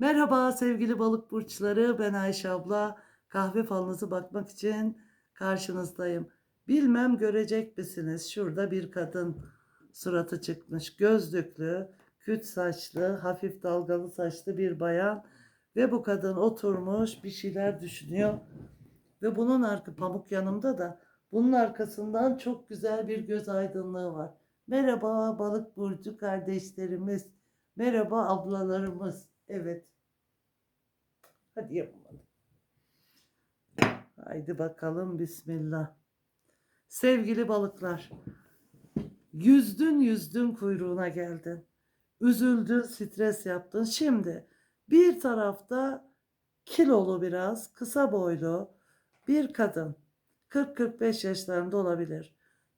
Merhaba sevgili balık burçları. Ben Ayşe abla. Kahve falınızı bakmak için karşınızdayım. Bilmem görecek misiniz? Şurada bir kadın suratı çıkmış. Gözlüklü, küt saçlı, hafif dalgalı saçlı bir bayan. Ve bu kadın oturmuş bir şeyler düşünüyor. Ve bunun arka pamuk yanımda da bunun arkasından çok güzel bir göz aydınlığı var. Merhaba balık burcu kardeşlerimiz. Merhaba ablalarımız. Evet. Hadi yapalım. Haydi bakalım bismillah. Sevgili balıklar. Yüzdün yüzdün kuyruğuna geldin. Üzüldün, stres yaptın. Şimdi bir tarafta kilolu biraz, kısa boylu bir kadın. 40-45 yaşlarında olabilir.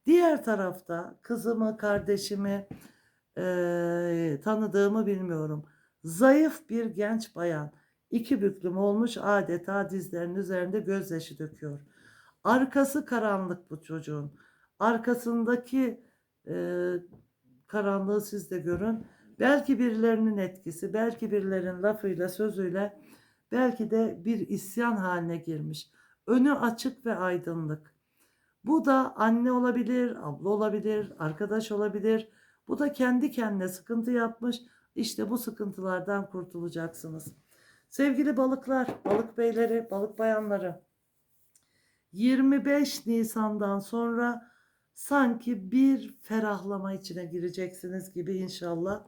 Diğer tarafta kızımı, kardeşimi, eee, tanıdığımı bilmiyorum. Zayıf bir genç bayan. iki büklüm olmuş adeta dizlerinin üzerinde gözyaşı döküyor. Arkası karanlık bu çocuğun. Arkasındaki eee, karanlığı siz de görün. Belki birilerinin etkisi, belki birilerinin lafıyla, sözüyle, belki de bir isyan haline girmiş. Önü açık ve aydınlık. Bu da anne olabilir, abla olabilir, arkadaş olabilir. Bu da kendi kendine sıkıntı yapmış. İşte bu sıkıntılardan kurtulacaksınız. Sevgili balıklar, balık beyleri, balık bayanları. 25 Nisan'dan sonra sanki bir ferahlama içine gireceksiniz gibi inşallah.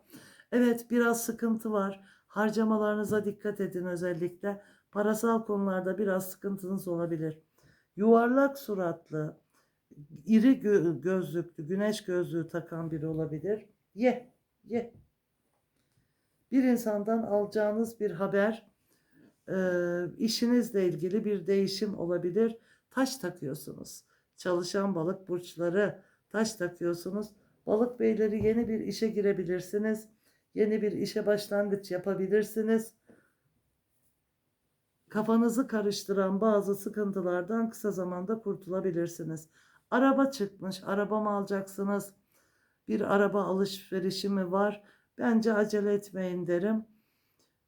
Evet biraz sıkıntı var. Harcamalarınıza dikkat edin özellikle. Parasal konularda biraz sıkıntınız olabilir. Yuvarlak suratlı, iri gö- gözlüklü, güneş gözlüğü takan biri olabilir. Ye, ye. Bir insandan alacağınız bir haber, e, işinizle ilgili bir değişim olabilir. Taş takıyorsunuz. Çalışan balık burçları taş takıyorsunuz. Balık beyleri yeni bir işe girebilirsiniz. Yeni bir işe başlangıç yapabilirsiniz. Kafanızı karıştıran bazı sıkıntılardan kısa zamanda kurtulabilirsiniz. Araba çıkmış, araba mı alacaksınız? Bir araba alışverişi mi var? Bence acele etmeyin derim.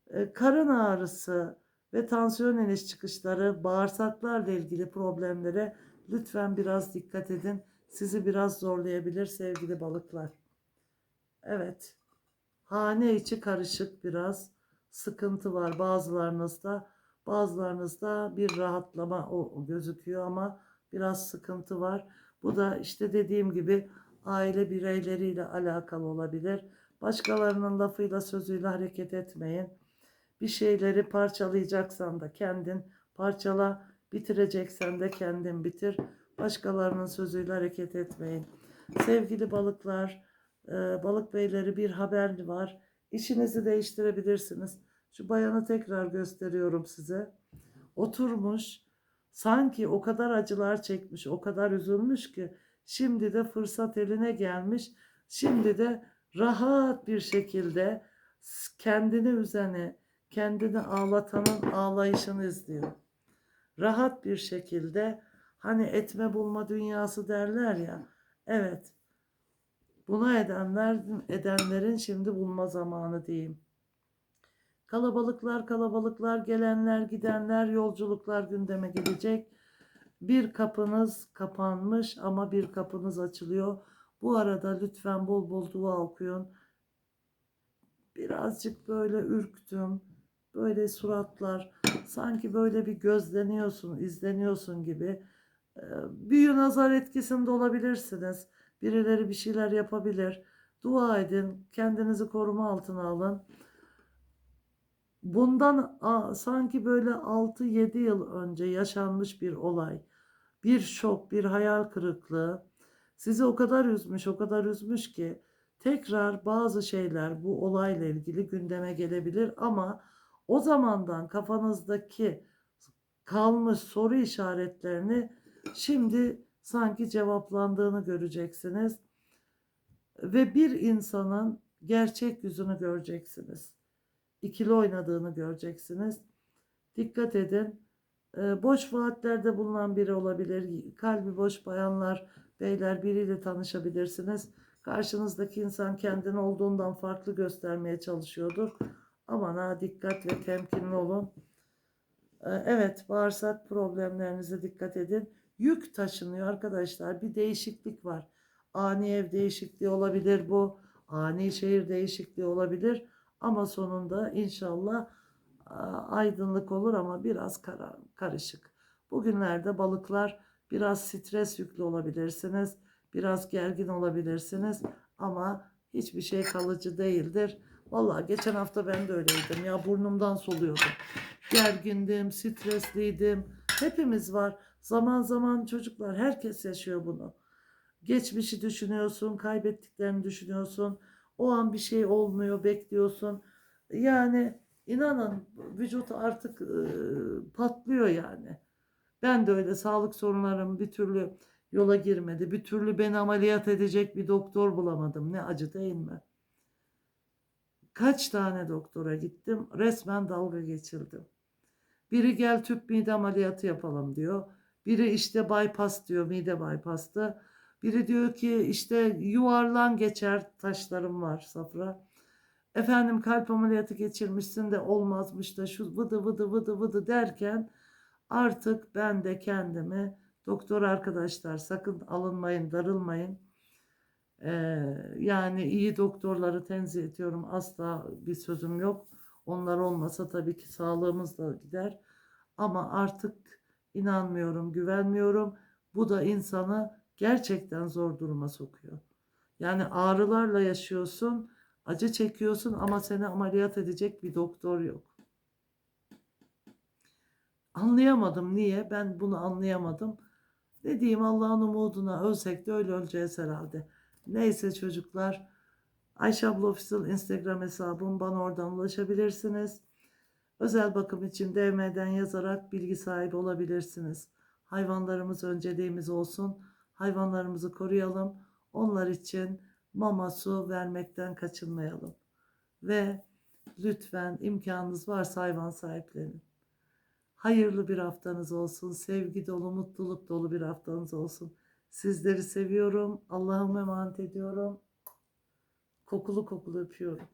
E, Karın ağrısı ve tansiyon iniş çıkışları, bağırsaklarla ilgili problemlere lütfen biraz dikkat edin. Sizi biraz zorlayabilir sevgili balıklar. Evet. Hane içi karışık biraz sıkıntı var bazılarınızda. Bazılarınızda bir rahatlama o gözüküyor ama biraz sıkıntı var. Bu da işte dediğim gibi aile bireyleriyle alakalı olabilir. Başkalarının lafıyla sözüyle hareket etmeyin. Bir şeyleri parçalayacaksan da kendin parçala, bitireceksen de kendin bitir. Başkalarının sözüyle hareket etmeyin. Sevgili balıklar, e, balık beyleri bir haber var. İşinizi değiştirebilirsiniz. Şu bayanı tekrar gösteriyorum size. Oturmuş, sanki o kadar acılar çekmiş, o kadar üzülmüş ki şimdi de fırsat eline gelmiş. Şimdi de rahat bir şekilde kendini üzeni, kendini ağlatanın ağlayışını izliyor. Rahat bir şekilde hani etme bulma dünyası derler ya. Evet. Buna edenler edenlerin şimdi bulma zamanı diyeyim. Kalabalıklar kalabalıklar gelenler gidenler yolculuklar gündeme gelecek. Bir kapınız kapanmış ama bir kapınız açılıyor. Bu arada lütfen bol bol dua okuyun. Birazcık böyle ürktüm. Böyle suratlar sanki böyle bir gözleniyorsun, izleniyorsun gibi. Ee, Büyü nazar etkisinde olabilirsiniz. Birileri bir şeyler yapabilir. Dua edin, kendinizi koruma altına alın. Bundan sanki böyle 6-7 yıl önce yaşanmış bir olay, bir şok, bir hayal kırıklığı sizi o kadar üzmüş, o kadar üzmüş ki tekrar bazı şeyler bu olayla ilgili gündeme gelebilir ama o zamandan kafanızdaki kalmış soru işaretlerini şimdi sanki cevaplandığını göreceksiniz ve bir insanın gerçek yüzünü göreceksiniz ikili oynadığını göreceksiniz. Dikkat edin. Boş vaatlerde bulunan biri olabilir. Kalbi boş bayanlar, beyler biriyle tanışabilirsiniz. Karşınızdaki insan kendini olduğundan farklı göstermeye çalışıyordur. Aman ha dikkat ve temkinli olun. Ee, Evet, bağırsak problemlerinize dikkat edin. Yük taşınıyor arkadaşlar. Bir değişiklik var. Ani ev değişikliği olabilir bu. Ani şehir değişikliği olabilir. Ama sonunda inşallah aydınlık olur ama biraz karışık. Bugünlerde balıklar biraz stres yüklü olabilirsiniz. Biraz gergin olabilirsiniz. Ama hiçbir şey kalıcı değildir. Vallahi geçen hafta ben de öyleydim ya burnumdan soluyordum. Gergindim, stresliydim. Hepimiz var. Zaman zaman çocuklar herkes yaşıyor bunu. Geçmişi düşünüyorsun, kaybettiklerini düşünüyorsun. O an bir şey olmuyor, bekliyorsun. Yani inanın vücut artık e, patlıyor yani. Ben de öyle sağlık sorunlarım bir türlü yola girmedi. Bir türlü beni ameliyat edecek bir doktor bulamadım. Ne acı değil mi? Kaç tane doktora gittim. Resmen dalga geçildim. Biri gel tüp mide ameliyatı yapalım diyor. Biri işte bypass diyor mide bypass'tı. Biri diyor ki işte yuvarlan geçer taşlarım var safra. Efendim kalp ameliyatı geçirmişsin de olmazmış da şu vıdı vıdı vıdı vıdı derken artık ben de kendimi doktor arkadaşlar sakın alınmayın darılmayın. Ee, yani iyi doktorları tenzih ediyorum asla bir sözüm yok. Onlar olmasa tabii ki sağlığımız da gider. Ama artık inanmıyorum, güvenmiyorum. Bu da insanı gerçekten zor duruma sokuyor. Yani ağrılarla yaşıyorsun, acı çekiyorsun ama seni ameliyat edecek bir doktor yok. Anlayamadım niye? Ben bunu anlayamadım. Ne diyeyim Allah'ın umuduna ölsek de öyle öleceğiz herhalde. Neyse çocuklar. Ayşe abla Official Instagram hesabım bana oradan ulaşabilirsiniz. Özel bakım için DM'den yazarak bilgi sahibi olabilirsiniz. Hayvanlarımız önceliğimiz olsun. Hayvanlarımızı koruyalım. Onlar için mama su vermekten kaçınmayalım. Ve lütfen imkanınız varsa hayvan sahiplenin. Hayırlı bir haftanız olsun. Sevgi dolu, mutluluk dolu bir haftanız olsun. Sizleri seviyorum. Allah'ıma emanet ediyorum. Kokulu kokulu öpüyorum.